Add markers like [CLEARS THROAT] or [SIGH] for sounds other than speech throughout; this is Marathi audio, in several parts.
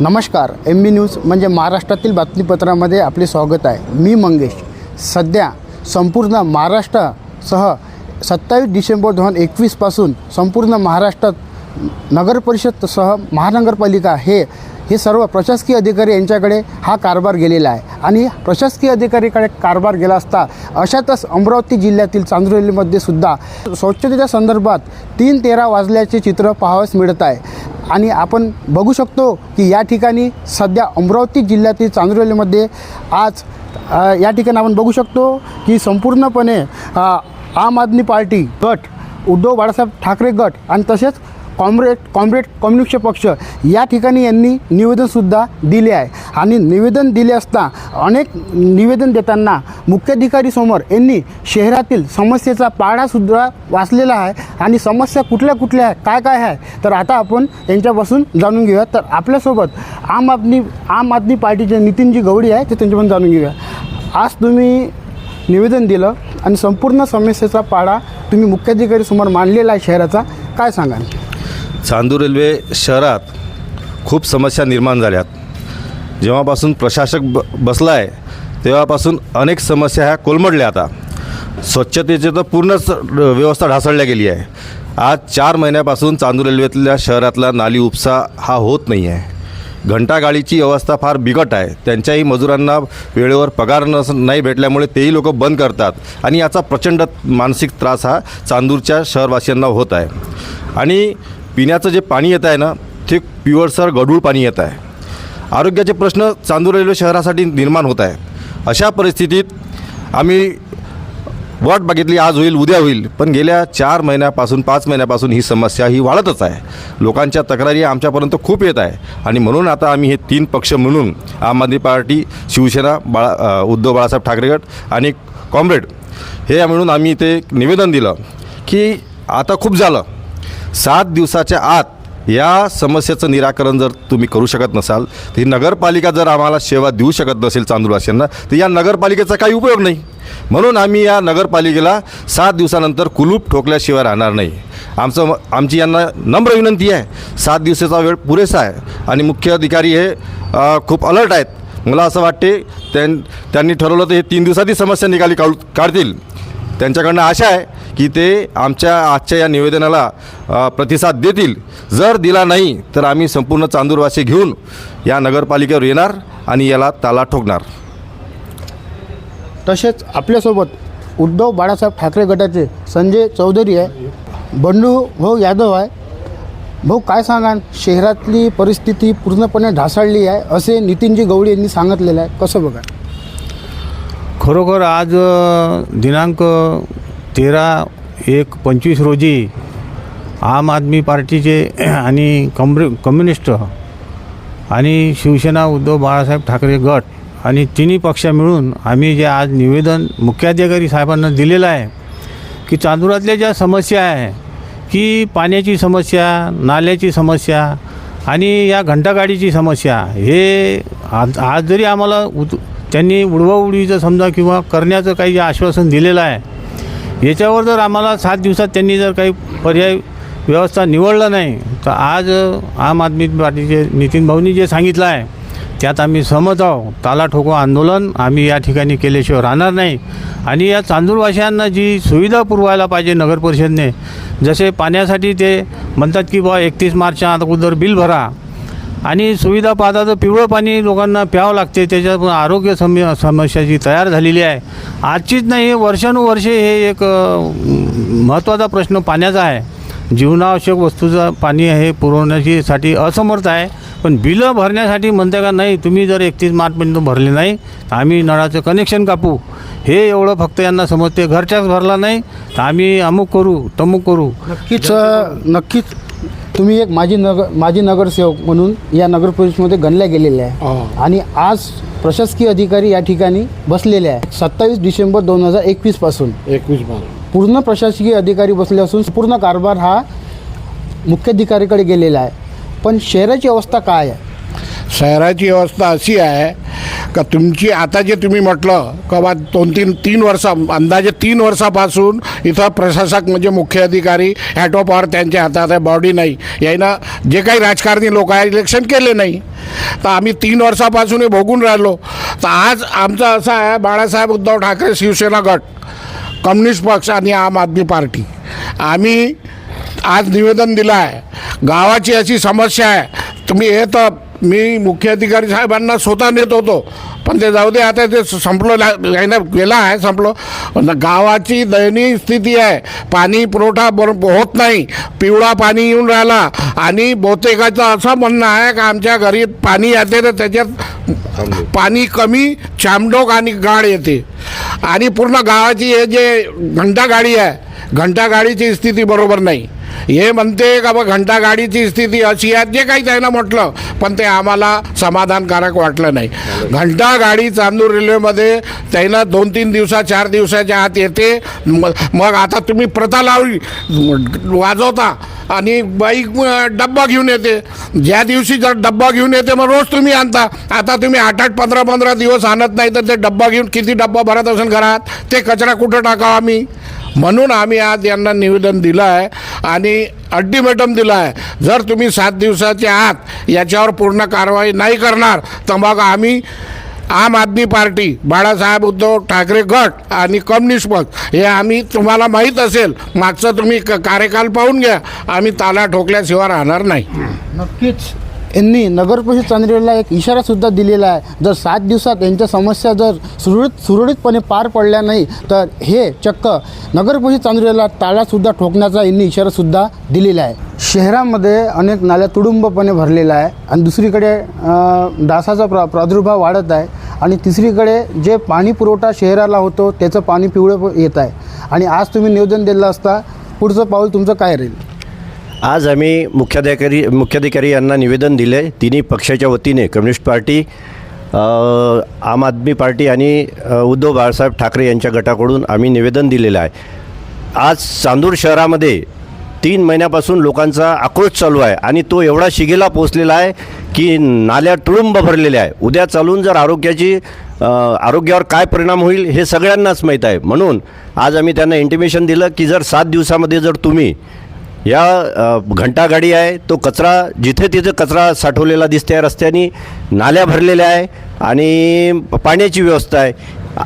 नमस्कार एम बी न्यूज म्हणजे महाराष्ट्रातील बातमीपत्रामध्ये आपले स्वागत आहे. मी मंगेश. सध्या संपूर्ण महाराष्ट्रासह सत्तावीस डिसेंबर दोन हजार एकवीसपासून संपूर्ण महाराष्ट्रात नगरपरिषदसह महानगरपालिका हे हे सर्व प्रशासकीय अधिकारी यांच्याकडे हा कारभार गेलेला आहे. आणि प्रशासकीय अधिकारीकडे कारभार गेला असता अशातच अमरावती जिल्ह्यातील चांदुरलीमध्ये सुद्धा स्वच्छतेच्या संदर्भात तीन तेरा वाजल्याचे चित्र पाहावयास मिळत आहे. आणि आपण बघू शकतो की या ठिकाणी सध्या अमरावती जिल्ह्यातील चांदुरलीमध्ये आज या ठिकाणी आपण बघू शकतो की संपूर्णपणे आम आदमी पार्टी गट उद्धव बाळासाहेब ठाकरे गट आणि तसेच कॉम्रेड कॉम्रेड कम्युनिस्ट पक्ष या ठिकाणी यांनी निवेदनसुद्धा दिले आहे. आणि निवेदन दिले असता अनेक निवेदन देताना मुख्याधिकारीसमोर यांनी शहरातील समस्येचा पाडासुद्धा वाचलेला आहे. आणि समस्या कुठल्या कुठल्या आहे काय काय आहे तर आता आपण यांच्यापासून जाणून घेऊया. तर आपल्यासोबत आम आदमी आम आदमी पार्टीचे नितीनजी गवडी आहे ते त्यांच्यापासून जाणून घेऊया. आज तुम्ही निवेदन दिलं आणि संपूर्ण समस्येचा पाडा तुम्ही मुख्याधिकारीसमोर मांडलेला आहे शहराचा. काय सांगाल? चांदूर रेल्वे शहरात खूप समस्या निर्माण झाल्यात. जेव्हापासून प्रशासक ब बसला आहे तेव्हापासून अनेक समस्या ह्या कोलमडल्या आता. स्वच्छतेची तर पूर्णच व्यवस्था ढासळल्या गेली आहे. आज चार महिन्यापासून चांदूर रेल्वेतल्या शहरातला नाली उपसा हा होत नाही आहे घंटागाडीची व्यवस्था फार बिकट आहे. त्यांच्याही मजुरांना वेळेवर पगार नस नाही भेटल्यामुळे तेही लोक बंद करतात आणि याचा प्रचंड मानसिक त्रास हा चांदूरच्या शहरवासियांना होत आहे. आणि पिण्याचं जे पाणी येत आहे ना ते प्युअरसर गढूळ पाणी येत आहे. आरोग्याचे प्रश्न चांदूर रेल्वे शहरासाठी निर्माण होत आहे अशा परिस्थितीत आम्ही वाट बघितली आज होईल उद्या होईल पण गेल्या चार महिन्यापासून पाच महिन्यापासून ही समस्या ही वाढतच आहे. लोकांच्या तक्रारी आमच्यापर्यंत खूप येत आहे. आणि म्हणून आता आम्ही हे तीन पक्ष म्हणून आम आदमी पार्टी शिवसेना बाळा उद्धव बाळासाहेब ठाकरे गट आणि कॉम्रेड हे मिळून आम्ही ते एक निवेदन दिलं की आता खूप झालं. सात दिवसाच्या आत या समस्येचं निराकरण जर तुम्ही करू शकत नसाल तर ही नगरपालिका जर आम्हाला सेवा देऊ शकत नसेल चांदूरवासियांना तर या नगरपालिकेचा काही उपयोग नाही. म्हणून आम्ही या नगरपालिकेला सात दिवसानंतर कुलूप ठोकल्याशिवाय राहणार नाही. आमचं आमची यांना नम्र विनंती आहे. सात दिवसाचा वेळ पुरेसा आहे आणि मुख्य अधिकारी हे खूप अलर्ट आहेत. मला असं वाटते त्यां त्यांनी ठरवलं तर हे तीन दिवसात समस्या निकाली काढू काढतील. त्यांच्याकडनं आशा आहे की ते आमच्या आजच्या या निवेदनाला प्रतिसाद देतील. जर दिला नाही तर आम्ही संपूर्ण चांदूरवासी घेऊन या नगरपालिकेवर येणार आणि याला ताला ठोकणार. तसेच आपल्यासोबत उद्धव बाळासाहेब ठाकरे गटाचे संजय चौधरी आहे. बंडू भाऊ यादव आहे. भाऊ काय सांगाल? शहरातली परिस्थिती पूर्णपणे ढासळली आहे असे नितीनजी गवळी यांनी सांगितलेलं आहे. कसं बघा खरोखर आज अ, दिनांक तेरा एक पंचवीस रोजी आम आदमी पार्टीचे [CLEARS THROAT] आणि कम्र कम्युनिस्ट आणि शिवसेना उद्धव बाळासाहेब ठाकरे गट आणि तिन्ही पक्ष मिळून आम्ही जे आज निवेदन मुख्याधिकारी साहेबांना दिलेलं आहे की चांदुरातल्या ज्या समस्या आहे की पाण्याची समस्या नाल्याची समस्या आणि या घंटागाडीची समस्या हे आज आज जरी आम्हाला उत त्यांनी उडवाउडवीचं समजा किंवा करण्याचं काही जे आश्वासन दिलेलं आहे याच्यावर जर आम्हाला सात दिवसात त्यांनी जर काही पर्याय व्यवस्था निवडलं नाही तर आज आम आदमी पार्टीचे नितीन भाऊनी जे सांगितलं आहे त्यात आम्ही सहमत आहोत. ताला ठोको आंदोलन आम्ही या ठिकाणी केल्याशिवाय राहणार नाही. आणि या चांदूरवासियांना जी सुविधा पुरवायला पाहिजे नगर परिषदने जसे पाण्यासाठी ते म्हणतात की बा एकतीस मार्चच्या अगोदर बिल भरा. आणि सुविधा पाहता तर पिवळं पाणी लोकांना प्यावं लागते. त्याच्यात आरोग्य सम समस्या जी तयार झालेली आहे आजचीच नाही वर्षानुवर्षे हे एक महत्त्वाचा प्रश्न पाण्याचा आहे. जीवनावश्यक वस्तूचं पाणी हे पुरवण्याचीसाठी असमर्थ आहे. पण बिलं भरण्यासाठी म्हणते का नाही तुम्ही जर एकतीस मार्चपर्यंत भरले नाही तर आम्ही नळाचं कनेक्शन कापू. हे एवढं फक्त यांना समजते घरच्याच भरला नाही तर आम्ही अमुक करू तमुक करू. नक्कीच नक्कीच. तुम्ही एक माजी नगर माजी नगरसेवक म्हणून या नगर परिषदेमध्ये गणल्या गेलेल्या आहे. आणि आज प्रशासकीय अधिकारी या ठिकाणी बसलेले आहे सत्तावीस डिसेंबर दोन हजार एकवीस बार. पूर्ण प्रशासकीय अधिकारी बसले असून पूर्ण कारभार हा मुख्याधिकारीकडे गेलेला आहे. पण शहराची अवस्था काय आहे? शहराची अवस्था अशी आहे का तुमची आता जे तुम्ही म्हटलं का बा दोन तीन तीन वर्षा अंदाजे तीन वर्षापासून इथं प्रशासक म्हणजे मुख्य अधिकारी ॲटो पॉवर त्यांच्या हातात आहे बॉडी नाही. यानं जे काही राजकारणी लोक आहे इलेक्शन केले नाही. तर आम्ही तीन वर्षापासून हे भोगून राहिलो. तर आज आमचं असं आहे बाळासाहेब उद्धव ठाकरे शिवसेना गट कम्युनिस्ट पक्ष आणि आम आदमी पार्टी. आम्ही आज निवेदन दिलं आहे. गावाची अशी समस्या आहे. तुम्ही हे तर मी मुख्याधिकारी साहेबांना स्वतः नेत होतो. पण ते जाऊ दे आता ते संपलं ना गेला आहे संपलं. पण गावाची दयनीय स्थिती आहे. पाणी पुरवठा बर होत नाही. पिवळा पाणी येऊन राहिला. आणि बहुतेकाचं असं म्हणणं आहे का आमच्या घरी पाणी येते तर त्याच्यात पाणी कमी चामडोक आणि गाळ येते. आणि पूर्ण गावाची हे जे घंटा गाडी आहे घंटा गाडीची स्थिती बरोबर नाही. हे म्हणते का बा घंटा गाडीची स्थिती अशी आहे. जे काही त्यांना म्हटलं पण ते आम्हाला समाधानकारक वाटलं नाही. घंटा गाडी चांदूर रेल्वेमध्ये त्यानं दोन तीन दिवसा चार दिवसाच्या आत येते. मग आता तुम्ही प्रथा लावली वाजवता आणि बाईक डब्बा घेऊन येते. ज्या दिवशी जर डब्बा घेऊन येते मग रोज तुम्ही आणता. आता तुम्ही आठ आठ पंधरा पंधरा दिवस आणत नाही तर ते डब्बा घेऊन किती डब्बा भरत असेल घरात? ते कचरा कुठं टाकावा आम्ही? म्हणून आम्ही आज यांना निवेदन दिलं आहे आणि अल्टिमेटम दिलं आहे जर तुम्ही सात दिवसाच्या आत याच्यावर पूर्ण कारवाई नाही करणार तर मग आम्ही आम आदमी पार्टी बाळासाहेब उद्धव ठाकरे गट आणि कम्युनिस्ट पक्ष हे आम्ही तुम्हाला माहीत असेल मागचं तुम्ही क कार्यकाल पाहून घ्या. आम्ही ताला ठोकल्याशिवाय राहणार नाही. नक्कीच. यांनी नगरपरिषद परिषद एक इशारासुद्धा दिलेला आहे. जर सात दिवसात यांच्या समस्या जर सुरळीत सुरळीतपणे पार पडल्या नाही तर हे चक्क नगरपरिषद परिषद ताळासुद्धा ठोकण्याचा यांनी इशारासुद्धा दिलेला आहे. शहरामध्ये अनेक नाल्या तुडुंबपणे भरलेल्या आहे आणि दुसरीकडे डासाचा प्रा प्रादुर्भाव वाढत आहे आणि तिसरीकडे जे पाणी पुरवठा शहराला होतो त्याचं पाणी पिवळं येत आहे. आणि आज तुम्ही नियोजन दिलं असता पुढचं पाऊल तुमचं काय राहील? आज आम्ही मुख्याधिकारी मुख्याधिकारी यांना निवेदन दिले. तिन्ही पक्षाच्या वतीने कम्युनिस्ट पार्टी आम आदमी पार्टी आणि उद्धव बाळासाहेब ठाकरे यांच्या गटाकडून आम्ही निवेदन दिलेलं आहे. आज चांदूर शहरामध्ये तीन महिन्यापासून लोकांचा आक्रोश चालू आहे आणि तो एवढा शिगेला पोचलेला आहे की नाल्या तुळुंब भरलेल्या आहे. उद्या चालून जर आरोग्याची आरोग्यावर काय परिणाम होईल हे सगळ्यांनाच माहीत आहे. म्हणून आज आम्ही त्यांना इंटिमेशन दिलं की जर सात दिवसामध्ये जर तुम्ही या घंटागाडी आहे. तो कचरा जिथे तिथे कचरा साठवलेला दिसते रस्त्यानी नाल्या भरलेल्या आहे आणि पाण्याची व्यवस्था आहे.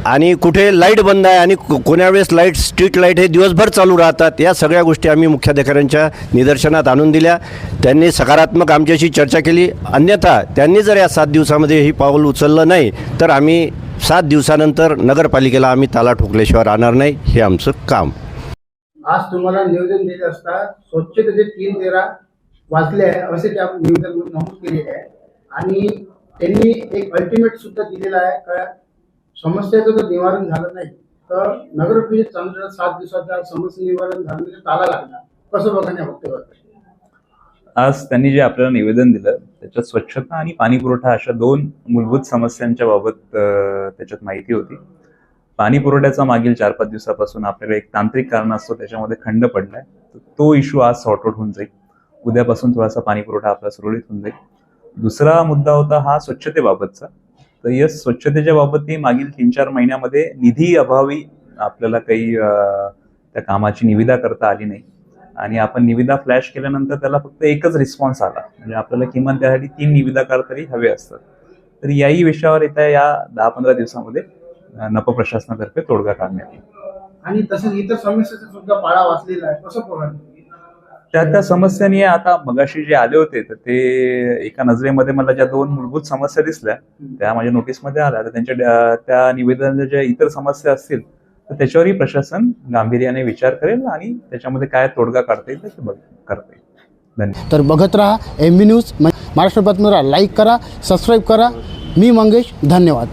आणि कुठे लाइट बंद आहे आणि को- कोण्या वेळेस लाइट स्ट्रीट लाइट हे दिवसभर चालू राहतात या सगळ्या गोष्टी आम्ही मुख्याधिकाऱ्यांच्या निदर्शनात आणून दिल्या. त्यांनी सकारात्मक आमच्याशी चर्चा केली. अन्यथा त्यांनी जर या सात दिवसामध्ये ही पाऊल उचललं नाही तर आम्ही सात दिवसानंतर नगरपालिकेला आम्ही ताला ठोकल्याशिवाय राहणार नाही. हे आमचं काम. आज तुम्हाला निवेदन देत असता स्वच्छतेचे तीन तेरा वाचले आहे असे त्या निवेदन नमूद केलेले आहे. आणि त्यांनी एक अल्टिमेट सुद्धा दिलेला आहे का समस्याचं जर निवारण झालं नाही तर नगर परिषद चांगल्या सात दिवसाच्या समस्या निवारण झालं म्हणजे ताला लागणार. कसं बघा या आज त्यांनी जे आपल्याला निवेदन दिलं त्याच्यात स्वच्छता आणि पाणी पुरवठा अशा दोन मूलभूत समस्यांच्या बाबत त्याच्यात माहिती होती. पाणी पुरवठ्याचा मागील चार पाच दिवसापासून आपल्याला एक तांत्रिक कारण असतो त्याच्यामध्ये खंड पडलाय. तर तो इश्यू आज सॉर्ट आउट होऊन जाईल. उद्यापासून थोडासा पाणी पुरवठा आपला सुरळीत होऊन जाईल. दुसरा मुद्दा होता हा स्वच्छतेबाबतचा. तर यस स्वच्छतेच्या बाबतही मागील तीन चार महिन्यामध्ये निधी अभावी आपल्याला काही त्या कामाची निविदा करता आली नाही. आणि आपण निविदा फ्लॅश केल्यानंतर त्याला फक्त एकच रिस्पॉन्स आला. म्हणजे आपल्याला किमान त्यासाठी तीन निविदाकार तरी हवे असतात. तर याही विषयावर येत्या या दहा पंधरा दिवसामध्ये नप प्रशासनातर्फे तोडगा काढण्यात येईल. आणि तसंच इतर समस्याचा सुद्धा पाळा वाचलेला आहे. कसं त्या त्या समस्यांनी आता मगाशी जे आले होते तर ते एका नजरेमध्ये मला ज्या दोन मूलभूत समस्या दिसल्या त्या माझ्या नोटीसमध्ये आल्या. तर त्यांच्या त्या निवेदनाच्या ज्या इतर समस्या असतील तर त्याच्यावरही प्रशासन गांभीर्याने विचार करेल आणि त्याच्यामध्ये काय तोडगा काढता येईल ते बघ करता येईल. धन्यवाद. तर बघत राहा एम बी न्यूज महाराष्ट्र बातमीला लाईक करा सबस्क्राईब करा. मी मंगेश धन्यवाद.